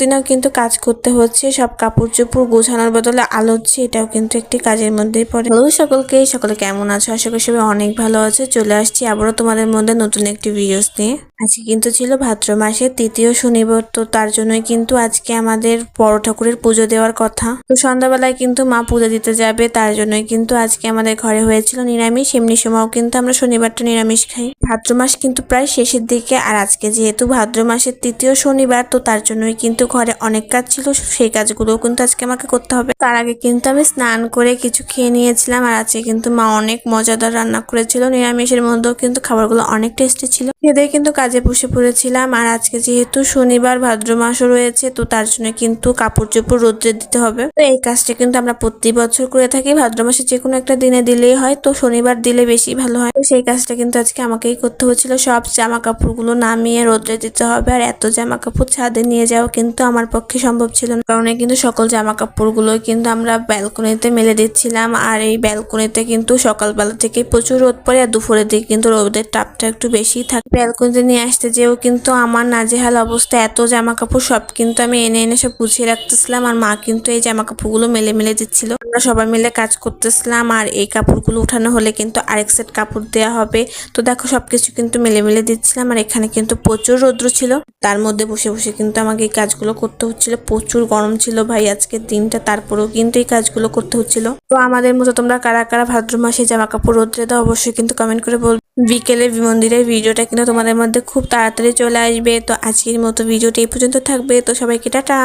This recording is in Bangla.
দিনেও কিন্তু কাজ করতে হচ্ছে। সব কাপড় চোপড় গোছানোর বদলে আলোচ্ছে এটাও কিন্তু একটি কাজের মধ্যেই পড়ে। হ্যালো সকলকে, সকলে কেমন আছো? আশা করি সবাই অনেক ভালো আছে। চলে আসছি আবারও তোমাদের মধ্যে নতুন একটি ভিডিওস নিয়ে। আজকে কিন্তু ছিল ভাদ্র মাসের তৃতীয় শনিবার, তো তার জন্যই কিন্তু আজকে আমাদের বড় ঠাকুরের পুজো দেওয়ার কথা। তো সন্ধ্যাবেলায় কিন্তু মা পুজো দিতে যাবে, তার জন্যই কিন্তু আজকে আমাদের ঘরে হয়েছিল নিরামিষ। এমনি সময়ও কিন্তু আমরা শনিবারটা নিরামিষ খাই। ভাদ্র মাস কিন্তু প্রায় শেষের দিকে, আর আজকে যেহেতু ভাদ্র মাসের তৃতীয় শনিবার, তো তার জন্যই কিন্তু ঘরে অনেক কাজ ছিল, সেই কাজগুলোও কিন্তু আজকে আমাকে করতে হবে। তার আগে কিন্তু আমি স্নান করে কিছু খেয়ে নিয়েছিলাম, আর আজকে কিন্তু মা অনেক মজাদার রান্না করেছিল, নিরামিষের মধ্যেও কিন্তু খাবারগুলো অনেক টেস্টি ছিল। খেয়ে কিন্তু কাজে বসে পড়েছিলাম, আর আজকে যেহেতু শনিবার, ভাদ্র মাসও রয়েছে, তো তার জন্য কিন্তু কাপড় চোপড় রোদ্রে দিতে হবে। তো এই কাজটা কিন্তু আমরা প্রতি বছর করে থাকি, ভাদ্র মাসে যে কোনো একটা দিনে দিলেই হয়, তো শনিবার দিলে বেশি ভালো হয়। তো সেই কাজটা কিন্তু আজকে আমাকেই করতে হচ্ছিল সব জামা কাপড়গুলো নামিয়ে রোদ্রে দিতে হবে, আর এত জামা কাপড় ছাদে নিয়ে যাওয়া কিন্তু আমার পক্ষে সম্ভব ছিল না। কারণ কিন্তু সকল জামা কাপড়গুলো কিন্তু আমরা ব্যালকনিতে মেলে দিচ্ছিলাম। আর এই ব্যালকনিতে কিন্তু সকালবেলা থেকে প্রচুর রোদ পড়ে আর দুপুরের দিকে কিন্তু রোদের তাপটা একটু বেশি থাকে। ব্যালকনিতে নিয়ে আসতে যেও কিন্তু আমার নাজেহাল অবস্থা। এত জামা কাপড় সব কিন্তু আমি এনে এনে সব গুছিয়ে রাখতেছিলাম আর মা কিন্তু এই জামা কাপড়গুলো মেলে মেলে দিচ্ছিল। আমরা সবাই মিলে কাজ করতেছিলাম আর এই কাপড়গুলো উঠানো হলে কিন্তু আরেক সেট কাপড় দেওয়া হবে। তো দেখো সবকিছু কিন্তু মেলে মেলে দিচ্ছিলাম আর এখানে কিন্তু প্রচুর রৌদ্র ছিল। তার মধ্যে বসে বসে কিন্তু আমাকে কাজগুলো করতে হচ্ছিল। প্রচুর গরম ছিল ভাই আজকের দিনটা, তারপরেও কিন্তু এই কাজগুলো করতে হচ্ছিল। তো আমাদের মতো তোমরা কারা কারা ভাদ্র মাসে জামা কাপড় রোদ্রে দাও অবশ্যই কিন্তু কমেন্ট করে বল বিকেলে মন্দিরের ভিডিওটা কিন্তু তোমাদের মধ্যে খুব তাড়াতাড়ি চলে আসবে। তো আজকের মতো ভিডিওটা এই পর্যন্ত থাকবে। তো সবাইকে টাটা।